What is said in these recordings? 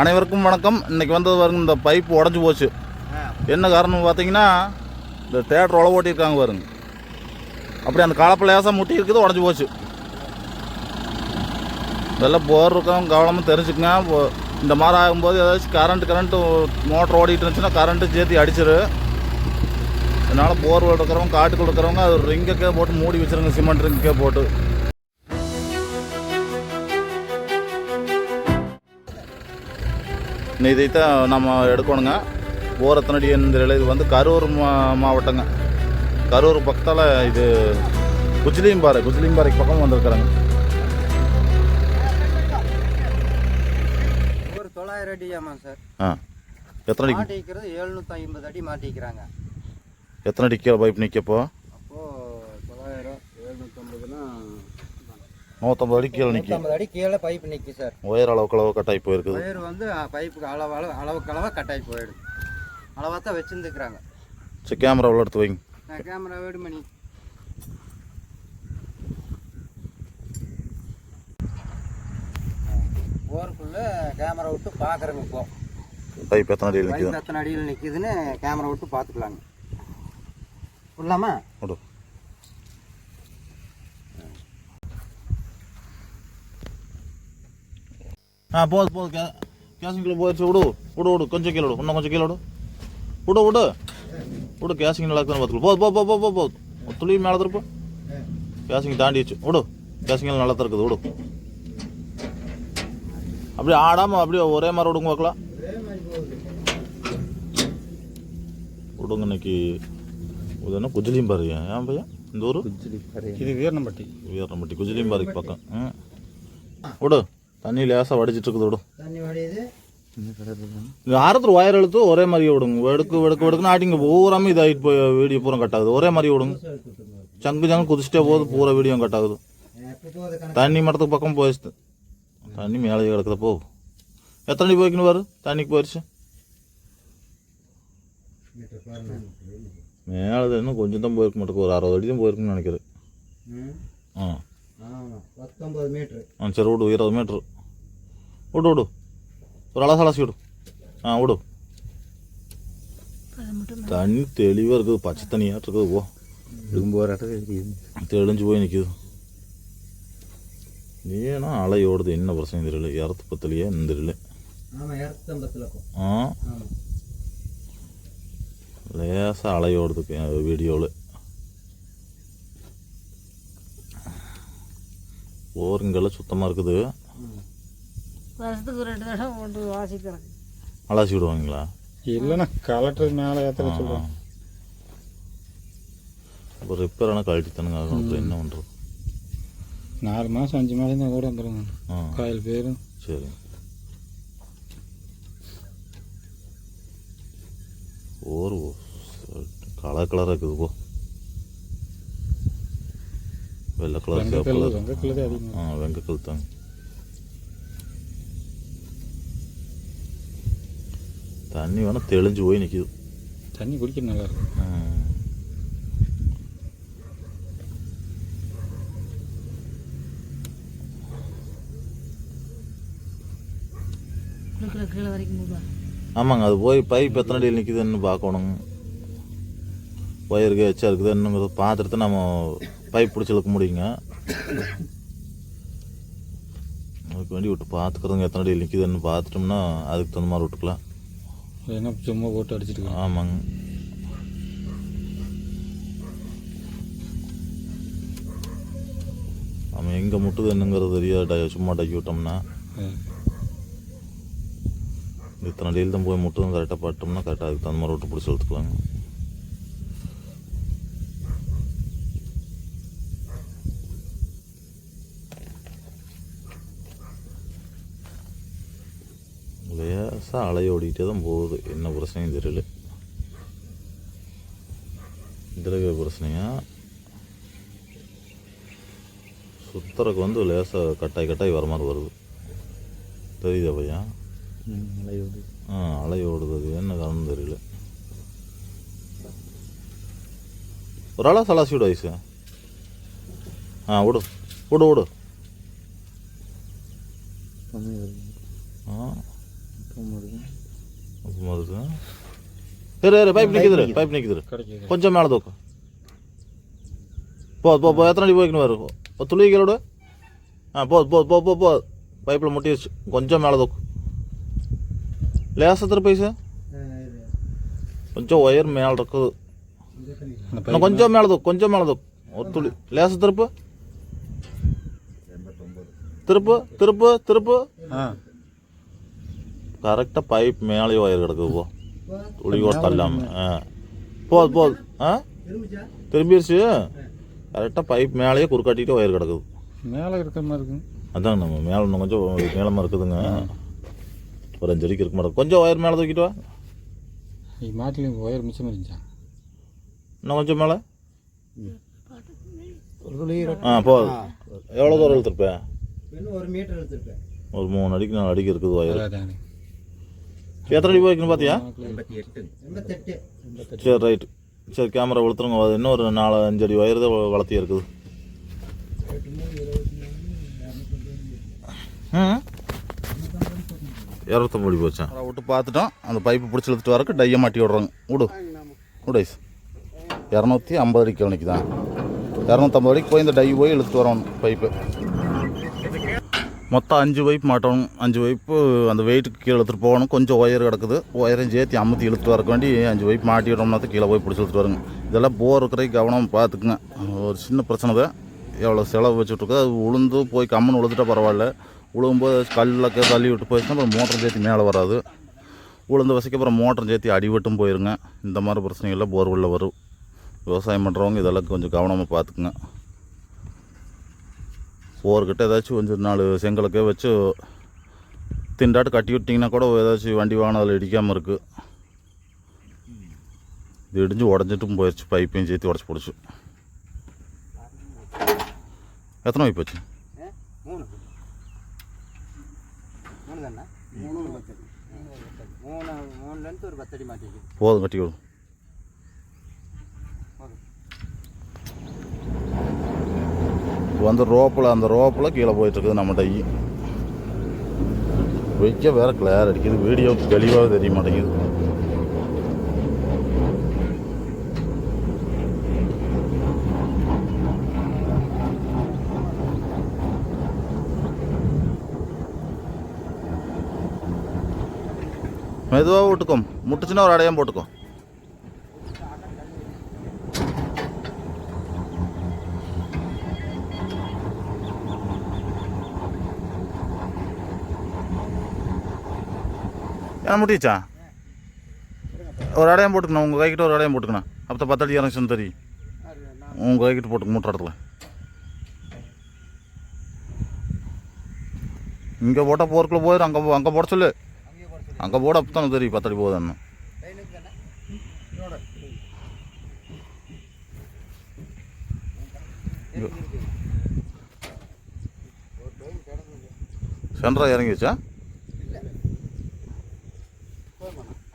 அனைவருக்கும் வணக்கம். இன்றைக்கி வந்தது பாருங்க இந்த பைப் உடஞ்சி போச்சு. என்ன காரணம் பார்த்தீங்கன்னா இந்த தேட்டர் உழவு ஓட்டியிருக்காங்க பாருங்க. அப்படி அந்த கலப்பு லேசாக முட்டி இருக்குது உடஞ்சி போச்சு. இதெல்லாம் போர் இருக்கவங்க கவனமாக தெரிஞ்சுக்கங்க. இந்த மாதிரி ஆகும்போது ஏதாச்சும் கரண்ட் கரண்ட்டு மோட்டர் ஓடிட்டு இருந்துச்சுன்னா கரண்ட்டு சேர்த்து அடிச்சிரு. அதனால் போர் இருக்கிறவங்க காட்டுக்குள்ள இருக்கிறவங்க அது ரிங்கக்கே போட்டு மூடி வச்சுருங்க சிமெண்ட் ரிங்கக்கே போட்டு. இதைத்தான் நம்ம எடுக்கணுங்க. ஓரத்தனடி என்ற இது வந்து கரூர் மா மாவட்டங்க. கரூர் பக்கத்தால் இது குஜிலியம்பாறை குஜிலியம்பாறைக்கு பக்கம் வந்திருக்கிறாங்க. ஒரு தொள்ளாயிரம் அடி ஆமாம் சார். ஆ. எத்தனை அடி? மாட்டிக்கிறது எழுநூற்றி ஐம்பது அடி மாட்டிக்கிறாங்க. எத்தனை அடி கீழே பைப் நிற்கப்போ நூற்றம்பது அடி கீழே நிற்கும் நூற்றம்பது அடி கீழே பைப் நிற்கி சார். உயர அளவுக்கு அளவு கட்டாகி போயிருக்குது. ஒயர் வந்து பைப்புக்கு அளவு அளவு அளவுக்கு அளவாக கட்டாகி போயிடுது. அளவாக தான் வச்சுருந்துக்கிறாங்க. சரி கேமராவில் எடுத்து வைங்க. நான் கேமரா வேடுமணி போருக்குள்ளே கேமரா விட்டு பார்க்குறேங்க இப்போ. பைப் எத்தனை அடியில் நிற்குது எத்தனை அடியில் நிற்கிதுன்னு கேமரா விட்டு பார்த்துக்கலாங்க விடலாமா? விடு. ஆ போது போது கே கேசிங்கில் போயிடுச்சு விடு விடு விடு கொஞ்சம் கீழே விடு இன்னும் கொஞ்சம் கீழே விடு விடு விடு விடு கேசிங் நல்லா இருக்குன்னு பார்த்துக்கலாம் போது போ போ போ போ போ துளி மேலே திருப்பு கேசிங் தாண்டிடுச்சு விடு கேசிங்கில் நல்லா தான் இருக்குது விடு அப்படியே ஆடாமல் அப்படியே ஒரே மாதிரி விடுங்க பார்க்கலாம் விடுங்க இன்னைக்கு இது என்ன குஜிலியும் பாரு ஏன் பையன் இந்த ஊர் இது வீரனம்பட்டி வீரம்பட்டி குஜிலியம்பாறைக்கு பக்கம் ம் விடு தண்ணி லேசாக வடிச்சிட்டு இருக்குது விடு. தண்ணி வடியுது. ஆரத்தில் ஒயர் இழுத்து ஒரே மாதிரியே விடுங்க. வெடுக்கு வெடுக்கு வெடுக்குன்னு ஆட்டிங்க. பூராமே இதாகிட்டு போய் வீடியோ பூரா கட் ஆகுது. ஒரே மாதிரியே விடுங்க. சங்கு சங்கு குதிச்சிட்டே போகுது. பூரா வீடியோ கட் ஆகுது. எப்போ போகுது கணக்கு. தண்ணி மரத்துக்கு பக்கம் போயிடுச்சு. தண்ணி மேலே கிடக்குத. போ. எத்தனை அடி போய்க்கணும் பாரு. தண்ணிக்கு போயிடுச்சு மேலே இன்னும் கொஞ்சம் தான் போயிருக்க மாட்டேங்குது ஒரு அறுபது அடி தான் போயிருக்குன்னு நினைக்கிறேன். ம். ஆ. ஆ சரி விடு. இருபது மீட்ரு விடு விடு ஒரு அலசு அலசி விடு ஆ விடு தண்ணி தெளிவாக இருக்குது பச்சை தண்ணியாட்டு இருக்குது. போ இடும்பு வராட்டம் தெளிஞ்சு போய் நிற்கிது ஏன்னா அலை ஓடுது. என்ன பிரச்சனை தெரியல. இரத்து பத்தலையே இந்த தெரியல. ஆ. லேசாக அலை ஓடுது வீடியோவில் ஓருங்கெல்லாம் சுத்தமாக இருக்குது. வருஷத்துக்கு ரெண்டு தடவை கொண்டு வாசிக்கிறேன் அலசி விடுவாங்களா? இல்லைண்ணா கலெக்டர் மேலே ஏற்ற சொல்கிறேன் இப்போ ரிப்பேர் ஆனால் கழட்டி தானுங்க அப்புறம் என்ன பண்ணுறது நாலு மாதம் அஞ்சு மாதம் தான் கூட வந்துடுங்க ஆ. காயில் பேரும் சரி. ஒரு கலர் கலராக இருக்குது போ. வெள்ளை கலர் சிவப்பு கலர் வெங்கக்கல் தான் அதிகமாக ஆ வெங்கக்கல் தாங்க தண்ணி வேணால் தெளிஞ்சு போய் நிற்கிது தண்ணி குடிக்க நல்லா இருக்கும் ஆமாங்க அது போய் பைப் எத்தனை அடியில் நிற்குதுன்னு பார்க்கணுங்க ஒயருக்கு எச்சா இருக்குது என்னங்கிறத பார்த்துட்டு நம்ம பைப் பிடிச்சி இழுக்க முடியுங்க அதுக்கு வேண்டி விட்டு பார்த்துக்கிறதுங்க எத்தனை அடியில் நிற்குதுன்னு பார்த்துட்டோம்னா அதுக்கு தகுந்த மாதிரி விட்டுக்கலாம் ஏன்னா சும்மா போட்டு அடிச்சிட்டு ஆமாங்க. நம்ம எங்கே முட்டுது என்னங்கிறது தெரியாது சும்மா டக்கி விட்டோம்னா. இத்தனை அடியில் தான் போய் முட்டுதும் கரெக்டாக பட்டோம்னா கரெக்டாக அதுக்கு தகுந்த மாதிரி விட்டு பிடிச்சி எடுத்துக்கலாங்க லேசாக அலை ஓடிக்கிட்டே தான் போகுது. என்ன பிரச்சனையும் தெரியல. இதில் பிரச்சனையா? சுத்தறக்கு வந்து லேசாக கட்டாய் கட்டாய் வர மாதிரி வருது. தெரியுதா பையன் ஆ அலை ஓடுது. அது என்ன காரணம் தெரியல. ஒரு ஆளா சலாசி விடு ஐசு. ஆ விடு விடு விடு ஆ. பைப் நிற்கிது பைப் நிற்கிது கொஞ்சம் மேலே தூக்கு போ போ போ எத்தனை அடி போய்க்கணும் வரும் ஒரு துளி கீழோடு ஆ போ போ போ போ போ பைப்பில் முட்டிடுச்சு கொஞ்சம் மேலே தூக்கு லேசா திருப்பி சார் கொஞ்சம் ஒயர் மேலே இருக்குது இன்னும் கொஞ்சம் மேலே தூக்கு கொஞ்சம் மேலே தூக்கு ஒரு துளி லேசா திருப்பு திருப்பு திருப்பு திருப்பு ஆ கரெக்டாக பைப் மேலே ஒயர் கிடக்குது போ துளி கூட தள்ளாம ஆ போது போது ஆ திரும்பிடுச்சு கரெக்டாக பைப் மேலேயே குறுக்காட்டிட்டு ஒயர் கிடக்குது மேலே இருக்கிற மாதிரி இருக்குங்க அதான் நம்ம மேலே இன்னும் கொஞ்சம் நீளமாக இருக்குதுங்க ஒரு அஞ்சு அடிக்கு இருக்க மாட்டேங்குது கொஞ்சம் ஒயர் மேலே தூக்கிட்டு வா இது மாட்டில் ஒயர் மிச்சம் இருந்துச்சா இன்னும் கொஞ்சம் மேலே ஆ போதும் எவ்வளோ தூரம் இழுத்துருப்பேன் ஒரு மீட்டர் எடுத்துருப்பேன் ஒரு மூணு அடிக்கு நாலு அடிக்கு இருக்குது ஒயர் எத்தனை அடி போய்க்கணும் பார்த்தியா சரி ரைட்டு சரி கேமரா வெளுத்துருங்க அது இன்னும் ஒரு நாலு அஞ்சு அடி ஒயர் தான் வளர்த்தி இருக்குது. இரநூத்தம்பது அடி போச்சா? விட்டு பார்த்துட்டோம். அந்த பைப்பு பிடிச்சி இழுத்துட்டு வரக்கு டையை மாட்டி விட்றாங்க. விடு. விடைஸ் இரநூத்தி ஐம்பது அடிக்கு தான் இரநூத்தம்பது அடிக்கு போய் இந்த டை போய் இழுத்துட்டு வரணும் பைப்பு. மொத்தம் அஞ்சு வைப்பு மாட்டணும். அஞ்சு வைப்பு அந்த வெயிட்டுக்கு கீழே எடுத்துகிட்டு போகணும். கொஞ்சம் ஒயர் கிடக்குது. ஒயரையும் சேர்த்து அமுத்தி இழுத்து வரக்க வேண்டி அஞ்சு வைப்பு மாட்டிவிட்டோம்னா தான் கீழே போய் பிடிச்சி இழுத்துட்டு வருங்க. இதெல்லாம் போர் இருக்கிற கவனம் பார்த்துக்குங்க. ஒரு சின்ன பிரச்சனை தான். எவ்வளோ செலவு வச்சுட்ருக்கோ அது உளுந்து போய் கம்மன் உழுதுட்டால் பரவாயில்ல. உழுகும்போது கல்லக்க தள்ளி விட்டு போயிடுச்சுன்னா அப்புறம் மோட்டர் சேர்த்து மேலே வராது. உளுந்து வசைக்கு அப்புறம் மோட்டர் சேர்த்து அடிவட்டும் போயிருங்க. இந்த மாதிரி பிரச்சனைகள்லாம் போர்வெல்ல வரும். விவசாயம் பண்ணுறவங்க இதெல்லாம் கொஞ்சம் கவனமாக பார்த்துக்குங்க. போர்கிட்ட ஏதாச்சும் கொஞ்சம் நாலு செங்கலுக்கே வச்சு திண்டாட்டு கட்டி விட்டிங்கன்னா கூட ஏதாச்சும் வண்டி வாகனம் அதில் இடிக்காமல் இருக்குது இது இடிஞ்சு உடஞ்சிட்டும் போயிடுச்சு பைப்பையும் சேர்த்து உடச்சி போடுச்சு. எத்தனை பைப் வச்சு? போதும் கட்டி விடும் வந்து ரோப்பில் அந்த ரோப்பில் கீழே போயிட்டுருக்குது நம்ம டை. வைக்க வேற கிளியர் அடிக்குது. வீடியோ தெளிவாக தெரிய மாட்டேங்குது. மெதுவாக விட்டுக்கோ முட்டுச்சுன்னா ஒரு அடையம் போட்டுக்கோ. ஏன் முடிச்சா ஒரு அடையாம் போட்டுக்கணும். உங்கள் கைக்கிட்ட ஒரு அடையாம் போட்டுக்கணும். அப்போ பத்தடி இறங்குச்சுன்னு தெரியும். உங்கள் கைக்கிட்ட போட்டுக்க மூட்டை இடத்துல இங்கே போட்டால் போர்க்குள்ளே போயிடும் அங்கே அங்கே போட சொல்லு. அங்கே போட அப்போ தான் தெரியும் பத்தடி போகுதுன்னு. சென்ட்ரா இறங்கிச்சா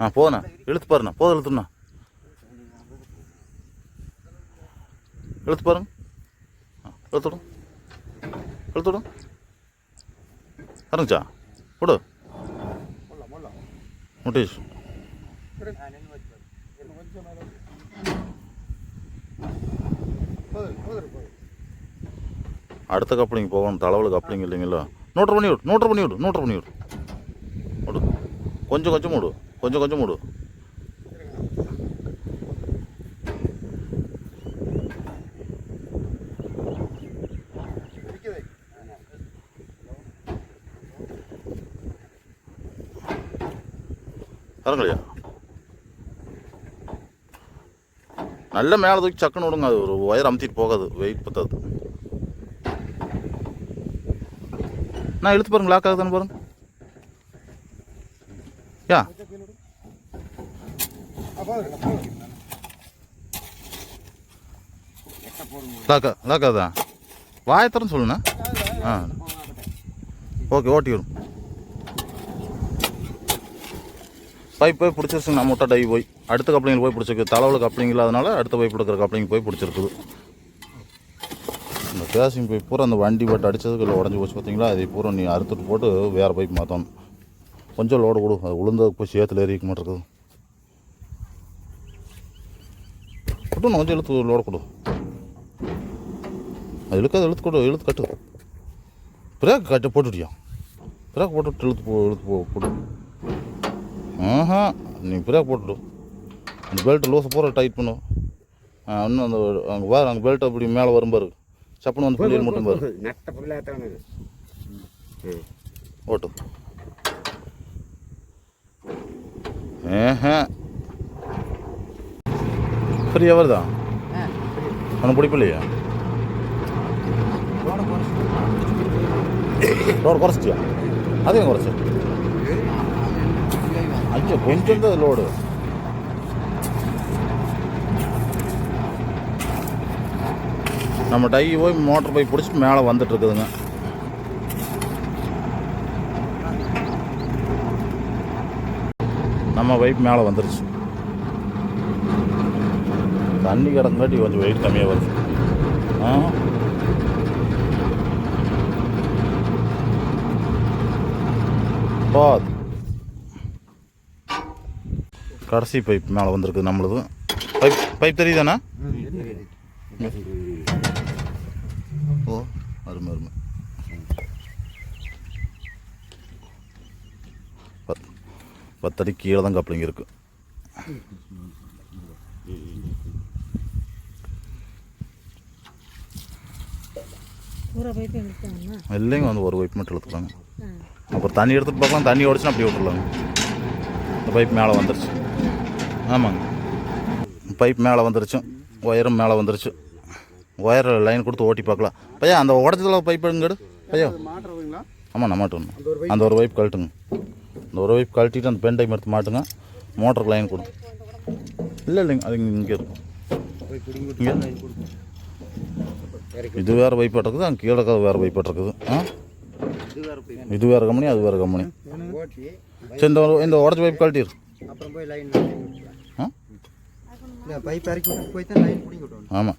ஆ போண்ணா இழுத்து பாருண்ணா. போதும் இழுத்துண்ணா இழுத்து பாருங்க. ஆ, இழுத்துடும் இழுத்துடும் இறங்குச்சா? விடு. முட்டீஷ் அடுத்த கப்ளிங் போகணும். தளவில் கப்ளிங் இல்லைங்களா? நோட்டர் பண்ணி விடு. நோட்டர் பண்ணி விடு. நோட்டர் பண்ணி விடு. விடு. கொஞ்சம் கொஞ்சம் விடு. கொஞ்சம் கொஞ்சம் மூடு. இறங்கலையா? நல்ல மேலே தூக்கி சக்குன்னு விடுங்க. அது ஒரு ஒயர் அமுத்திட்டு போகாது. வெயிட் பத்தாது. நான் இழுத்து பாருங்க. லாக் ஆகுதுன்னு பாருங்க. யா. லாக்கா தான். வாயத்தரம் சொல்லுண்ணா. ஆ. ஓகே ஓட்டி வரும் பைப் போய் பிடிச்சிருச்சுங்க நம்ம விட்டா டை போய். அடுத்த கப்ளிங்கில் போய் பிடிச்சிருக்கு. தலைவில் கப்ளிங் இல்லாதனால அடுத்த பைப் எடுக்கிற கப்ளிங் போய் பிடிச்சிருக்குது. இந்த கேசிங் பைப் பூரா அந்த வண்டி பட்டு அடித்ததுக்கு இல்லை உடஞ்சி போச்சு பார்த்தீங்களா அதை பூரா நீ அறுத்துட்டு போட்டு வேறு பைப் மாற்றணும் கொஞ்சம் லோடு கொடு. அது உளுந்ததுக்கு போய் சேத்துல எரிக்க மாட்டேருக்குது கொட்டு கொஞ்சம் இழுத்து லோடு கொடு. அது இழுக்காது இழுத்து கொடு இழுத்து கட்டு. பிரேக் கட்டு போட்டுட்டியா? பிரேக் போட்டுட்டு இழுத்து போ இழுத்து போ போட்டு. ஆஹா நீ பிரேக் போட்டுடு. அந்த பெல்ட்டை லூஸை பூரா டைட் பண்ணு. ஆ, இன்னும் அந்த அங்கே பாரு அங்கே பெல்ட் அப்படி மேலே வரும் பாரு. சப்புன்னு வந்து புள்ளியில் மட்டும் பாரு. ஓட்டு. ஏஹே ஃப்ரீயாக வருதா? உனக்கு பிடிப்பில்லையா லோடு குறைச்சிட்டியா அதையும் குறைச்சி ஐயோ கொஞ்சம் தான் லோடு நம்ம டை போய் மோட்டர் போய் பிடிச்சிட்டு மேலே வந்துட்டு இருக்குதுங்க நம்ம பைப் மேலே வந்துருச்சு தண்ணி கிடந்தாட்டி கொஞ்சம் வெயிட் கம்மியாக வருது ஆ போது கடைசி பைப் மேலே வந்திருக்கு நம்மளது. Pipe pipe தெரியுதாண்ணா? ஓ அருமை அருமை. பத் பத்தடி கீழே தான் கப்ளிங் இருக்கு. இல்லைங்க வந்து ஒரு பைப் மட்டும் இழுத்துக்கலாங்க அப்புறம் தண்ணி எடுத்துட்டு பார்க்கலாம் தண்ணி ஓடிச்சுன்னா அப்படியே விட்டுறலாங்க. இந்த பைப் மேலே வந்துருச்சு. ஆமாங்க. பைப் மேலே வந்துருச்சு. ஒயரும் மேலே வந்துருச்சு. ஒயர் லைன் கொடுத்து ஓட்டி பார்க்கலாம். பையா அந்த உடச்சதில் பைப் எடுங்கடு பையா. ஆமாம் நான் மாட்டணும் அந்த ஒரு பைப்? கழட்டுங்க. அந்த ஒரு பைப் கழட்டிட்டு அந்த பென் டைம் எடுத்து மாட்டுங்க. மோட்டருக்கு லைன் கொடுங்க இல்லை இல்லைங்க. அது இங்கே இருக்கும். இது வேறு பைப் இருக்குது அங்கே கீழே வேறு பைப் இருக்குது ஆ? இது வேறு கம்பெனி அது வேறு கம்பெனி சரி இந்த இந்த உடச்ச பைப் கழட்டிடு. அப்புறம் போய் லைன் ஆ? இல்லை பைப் இறக்கி விட்டு போய் தான் லைன் பிடிங்கி விட்டோம் ஆமாம்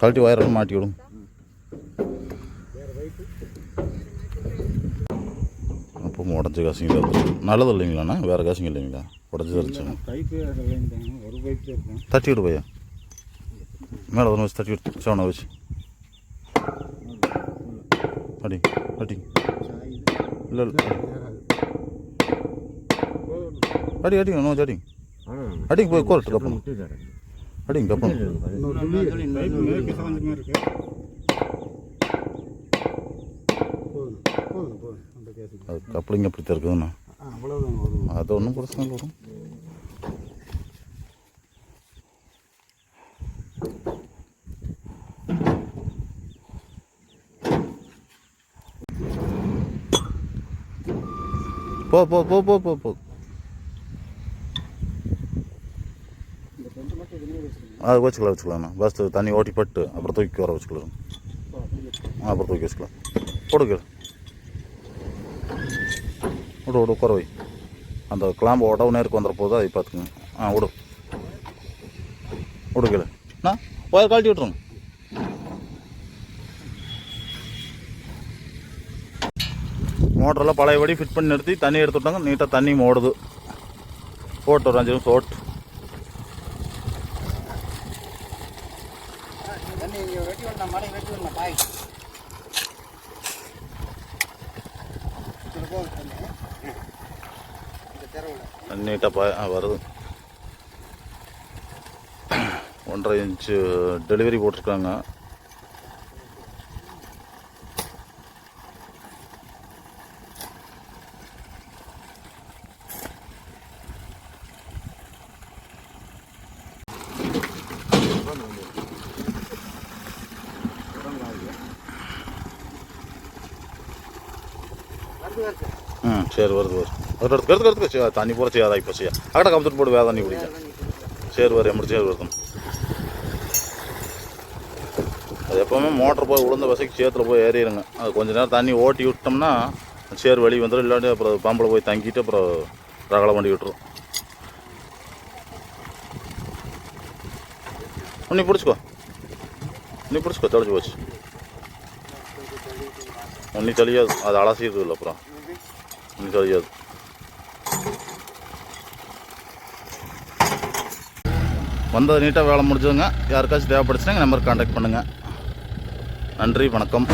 கழட்டி ஒயரெல்லாம் மாட்டி விடுங்க. அப்போ உடஞ்ச காசுங்க நல்லது இல்லைங்களாண்ணா வேறு காசுங்க இல்லைங்களா? உடஞ்சி இருக்கும் தட்டி விடு பையா. மேலே ஒன்று வச்சு தட்டி விட்டு சவனை வச்சு. அடி. அடி இல்லை இல்லை அடி அடிங்க நோ அடிங்க அடிங்க போய் கோரட்டு கப்பணும் அடிங்க கப்பணும் அது கப்ளிங் அப்படி தான் இருக்குதுண்ணா அது ஒன்றும் பிரச்சனை இல்லை. வரும் போ போ போ போ போ போ. அது வச்சுக்கலாம் வச்சுக்கலாம்ண்ணா பஸ் தண்ணி ஓட்டி பட்டு அப்புறம் தூக்கி வர வச்சுக்கலாம். ஆ, அப்புறம் தூக்கி வச்சுக்கலாம். போடுங்க. விடு விடு குறவை அந்த கிளாம்பு உடவு நேருக்கு வந்துட போது அதை பார்த்துக்குங்க. ஆ விடு விடுக்கல அண்ணா ஒயர் கழட்டி விட்ருங்க மோட்டரெல்லாம் பழையபடி ஃபிட் பண்ணி நிறுத்தி தண்ணி எடுத்து விட்டாங்க. நீட்டாக தண்ணி ஓடுது போட்டு ஒரு அஞ்சு நிமிஷம் ஓட்டு. நீட்டாக பா வருது. ஒன்றரை இன்ச்சு டெலிவரி போட்டிருக்காங்க வருது வருது ம் சரி வருது வருது. ஒரு இடத்துக்கு எடுத்துக்க எடுத்துக்க சரி, தண்ணி பூரா இப்போ செய்யா. அக்கடை கம்பத்துட்டு போட்டு வேற தண்ணி குடிக்க சரி வரும் எப்படி சரி வருது. அது எப்போவுமே மோட்டர் போய் உளுந்த வசைக்கு சேத்துல போய் ஏறிடுங்க அது கொஞ்சம் நேரம் தண்ணி ஓட்டி விட்டோம்னா சேர் வெளியே வந்துடும் இல்லாட்டி அப்புறம் பம்பில் போய் தங்கிட்டு அப்புறம் ரகலை பண்ணி விட்டுரும். நீ பிடிச்சிக்கோ. நீ பிடிச்சிக்கோ தொலைச்சி போச்சு. ஒன்றும் தெளியாது அது அலசிடுது இல்லை அப்புறம். எனக்கு தெரியாது வந்தது நீட்டாக வேலை முடிஞ்சதுங்க. யாருக்காச்சும் தேவைப்படுச்சுன்னா எங்கள் நம்பருக்கு கான்டாக்ட் பண்ணுங்கள் நன்றி வணக்கம்.